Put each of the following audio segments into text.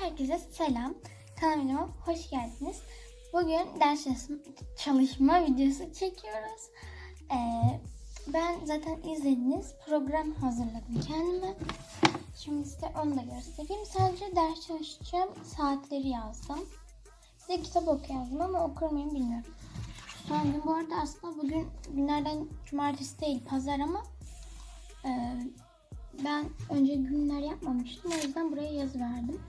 Herkese selam. Kanalıma hoş geldiniz. Bugün ders çalışma- videosu çekiyoruz. Ee, ben zaten izlediniz. Program hazırladım kendime. Şimdi size onu da göstereyim. Sadece ders çalışacağım saatleri yazdım. Bir de kitap oku yazdım ama okur muyum bilmiyorum. Son gün bu arada aslında bugün günlerden cumartesi değil pazar ama e, ben önce günler yapmamıştım. O yüzden buraya yazı verdim.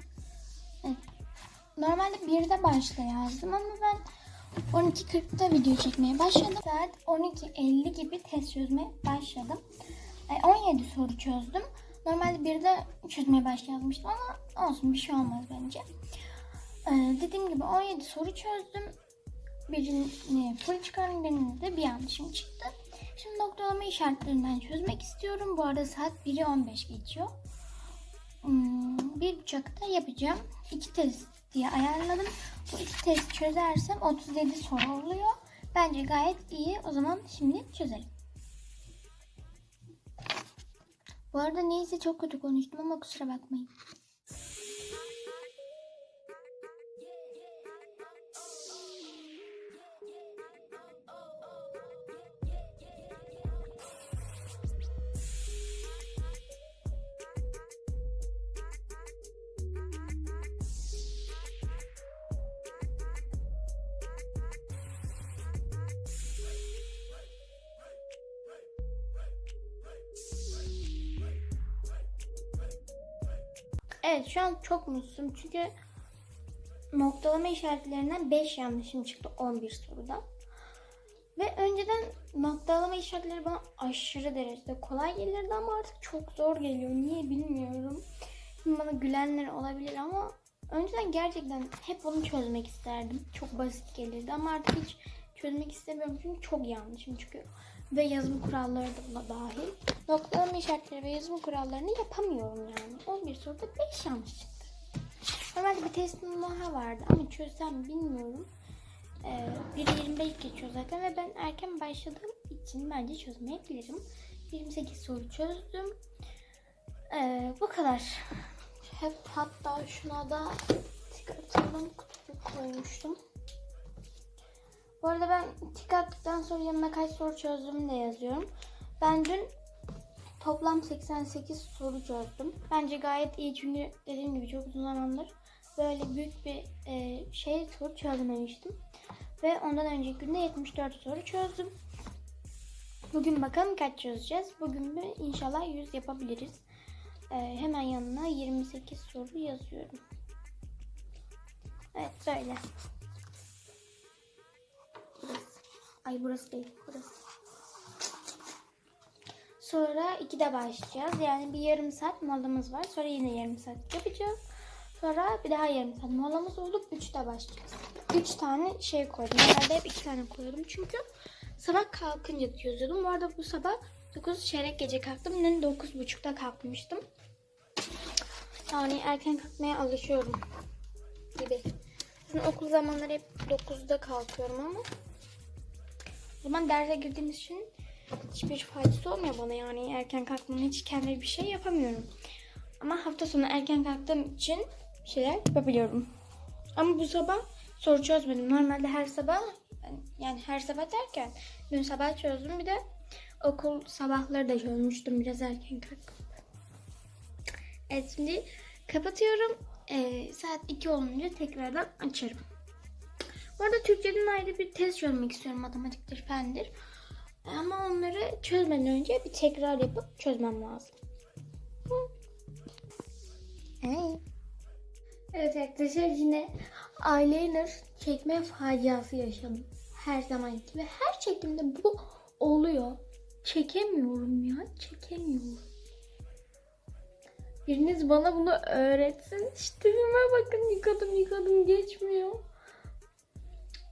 Normalde 1'de başla yazdım ama ben 12.40'da video çekmeye başladım. Saat 12.50 gibi test çözmeye başladım. Ay, 17 soru çözdüm. Normalde 1'de çözmeye başlamıştım ama olsun bir şey olmaz bence. Ee, dediğim gibi 17 soru çözdüm. Birini full çıkardım, birinde de bir yanlışım çıktı. Şimdi noktalama işaretlerinden çözmek istiyorum. Bu arada saat 1'i 15 geçiyor. Hmm, bir buçukta yapacağım. İki test diye ayarladım. Bu iki test çözersem 37 soru oluyor. Bence gayet iyi. O zaman şimdi çözelim. Bu arada neyse çok kötü konuştum ama kusura bakmayın. Evet şu an çok mutsuzum çünkü noktalama işaretlerinden 5 yanlışım çıktı 11 soruda. Ve önceden noktalama işaretleri bana aşırı derecede kolay gelirdi ama artık çok zor geliyor. Niye bilmiyorum. Bana gülenler olabilir ama önceden gerçekten hep onu çözmek isterdim. Çok basit gelirdi ama artık hiç çözmek istemiyorum çünkü çok yanlışım çıkıyor. Ve yazım kuralları da buna dahil. Noktalama işaretleri ve yazım kurallarını yapamıyorum yani. 11 soruda 5 yanlış çıktı. Normalde bir testim daha vardı ama çözsem bilmiyorum. Ee, biri 25 geçiyor zaten ve ben erken başladığım için bence çözmeyebilirim. 28 soru çözdüm. Ee, bu kadar. Hep hatta şuna da kutuyu koymuştum. Arada ben tik attıktan sonra yanına kaç soru çözdüm de yazıyorum. Ben dün toplam 88 soru çözdüm. Bence gayet iyi çünkü dediğim gibi çok uzun zamandır böyle büyük bir e, şey soru çözmemiştim. Ve ondan önceki günde 74 soru çözdüm. Bugün bakalım kaç çözeceğiz. Bugün de inşallah 100 yapabiliriz. E, hemen yanına 28 soru yazıyorum. Evet böyle. Ay burası değil. Burası. Sonra 2'de başlayacağız. Yani bir yarım saat molamız var. Sonra yine yarım saat yapacağız. Sonra bir daha yarım saat molamız olup 3'te başlayacağız. 3 tane şey koydum. Normalde hep 2 tane koyuyordum. Çünkü sabah kalkınca çözüyordum. Bu arada bu sabah 9 çeyrek gece kalktım. Dün 9.30'da kalkmıştım. Yani erken kalkmaya alışıyorum gibi. Zaten okul zamanları hep 9'da kalkıyorum ama zaman derse girdiğim için hiçbir faydası olmuyor bana yani erken kalkmanın hiç kendime bir şey yapamıyorum. Ama hafta sonu erken kalktığım için bir şeyler yapabiliyorum. Ama bu sabah soru çözmedim. Normalde her sabah yani her sabah derken dün sabah çözdüm bir de okul sabahları da çözmüştüm biraz erken kalkıp. Evet şimdi kapatıyorum. Ee, saat 2 olunca tekrardan açarım. Bu arada Türkçeden ayrı bir test çözmek istiyorum. Matematiktir, fendir. Ama onları çözmeden önce bir tekrar yapıp çözmem lazım. Hey. Evet arkadaşlar yine eyeliner çekme faciası yaşadım. Her zaman gibi. Her çekimde bu oluyor. Çekemiyorum ya. Çekemiyorum. Biriniz bana bunu öğretsin. İşte bakın yıkadım yıkadım geçmiyor.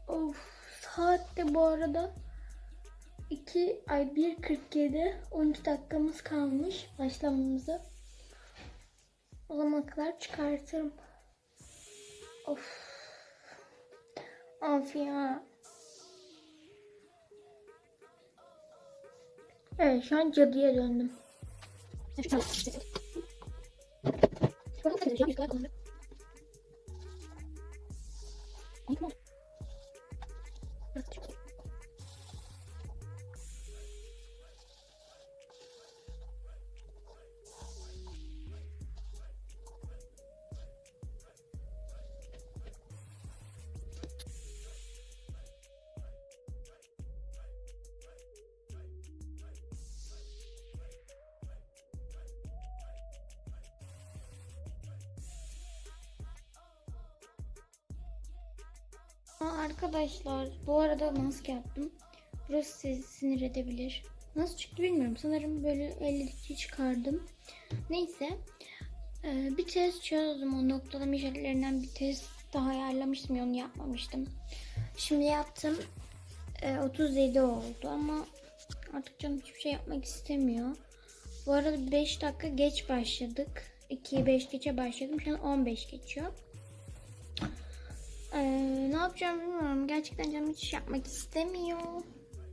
Of saat bu arada 2 ay 1.47 12 dakikamız kalmış başlamamıza. O zamana kadar çıkartırım. Of. Of ya. Evet şu an cadıya döndüm. Aa, arkadaşlar bu arada maske yaptım. Burası sizi sinir edebilir. Nasıl çıktı bilmiyorum. Sanırım böyle elledikçe çıkardım. Neyse. Ee, bir test çözdüm. O noktalama işaretlerinden bir test daha ayarlamıştım. ya, Onu yapmamıştım. Şimdi yaptım. Ee, 37 oldu ama artık canım hiçbir şey yapmak istemiyor. Bu arada 5 dakika geç başladık. 2'ye 5 geçe başladım. Şu an 15 geçiyor. Ee, ne yapacağım bilmiyorum. Gerçekten canım hiç yapmak istemiyor.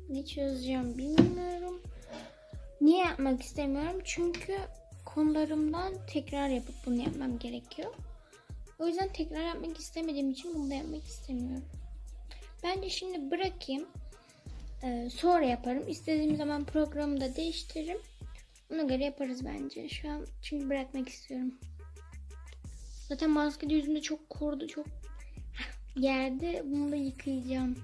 Ne çözeceğim bilmiyorum. Niye yapmak istemiyorum? Çünkü konularımdan tekrar yapıp bunu yapmam gerekiyor. O yüzden tekrar yapmak istemediğim için bunu da yapmak istemiyorum. Bence şimdi bırakayım. Ee, sonra yaparım. İstediğim zaman programı da değiştiririm. Ona göre yaparız bence. Şu an çünkü bırakmak istiyorum. Zaten maske de yüzümde çok kurdu. Çok yerde. Bunu da yıkayacağım.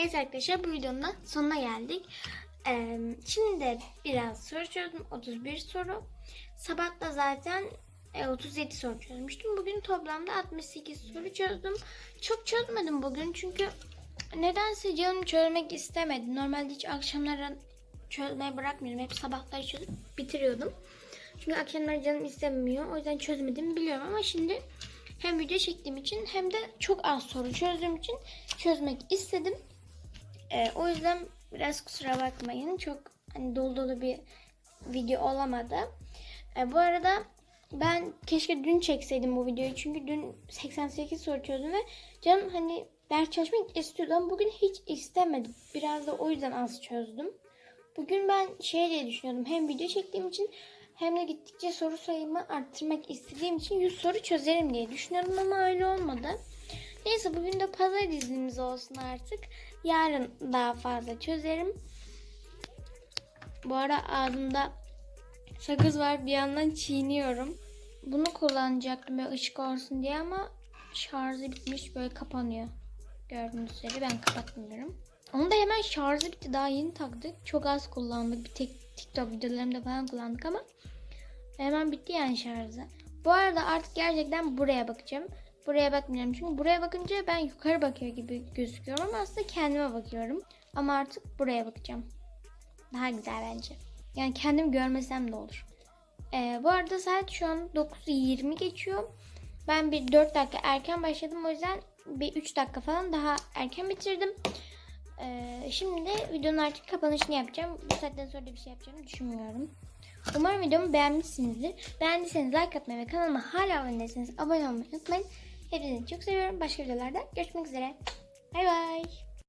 Evet arkadaşlar bu videonun da sonuna geldik. Ee, şimdi de biraz soru çözdüm. 31 soru. Sabah da zaten e, 37 soru çözmüştüm. Bugün toplamda 68 soru çözdüm. Çok çözmedim bugün çünkü nedense canım çözmek istemedi. Normalde hiç akşamları çözmeyi bırakmıyorum. Hep sabahları çözüp bitiriyordum. Çünkü akşamları canım istemiyor. O yüzden çözmedim biliyorum ama şimdi hem video çektiğim için hem de çok az soru çözdüğüm için çözmek istedim. Ee, o yüzden biraz kusura bakmayın. Çok hani dolu dolu bir video olamadı. Ee, bu arada ben keşke dün çekseydim bu videoyu. Çünkü dün 88 soru çözdüm ve canım hani ders çalışmak istiyordu ama bugün hiç istemedim. Biraz da o yüzden az çözdüm. Bugün ben şey diye düşünüyordum. Hem video çektiğim için hem de gittikçe soru sayımı arttırmak istediğim için 100 soru çözerim diye düşünüyordum ama öyle olmadı. Neyse bugün de pazar dizimiz olsun artık. Yarın daha fazla çözerim. Bu ara ağzımda sakız var bir yandan çiğniyorum. Bunu kullanacaktım böyle ışık olsun diye ama şarjı bitmiş böyle kapanıyor. Gördüğünüz üzere ben kapatmıyorum. Onu da hemen şarjı bitti daha yeni taktık. Çok az kullandık. Bir tek TikTok videolarımda falan kullandık ama hemen bitti yani şarjı. Bu arada artık gerçekten buraya bakacağım. Buraya bakmıyorum çünkü buraya bakınca ben yukarı bakıyor gibi gözüküyorum ama aslında kendime bakıyorum. Ama artık buraya bakacağım. Daha güzel bence. Yani kendim görmesem de olur. Ee, bu arada saat şu an 9.20 geçiyor. Ben bir 4 dakika erken başladım o yüzden bir 3 dakika falan daha erken bitirdim. Ee, şimdi de videonun artık kapanışını yapacağım. Bu saatten sonra da bir şey yapacağımı düşünmüyorum. Umarım videomu beğenmişsinizdir. Beğendiyseniz like atmayı ve kanalıma hala abone değilseniz abone olmayı unutmayın. Hepinizi çok seviyorum. Başka videolarda görüşmek üzere. Bay bay.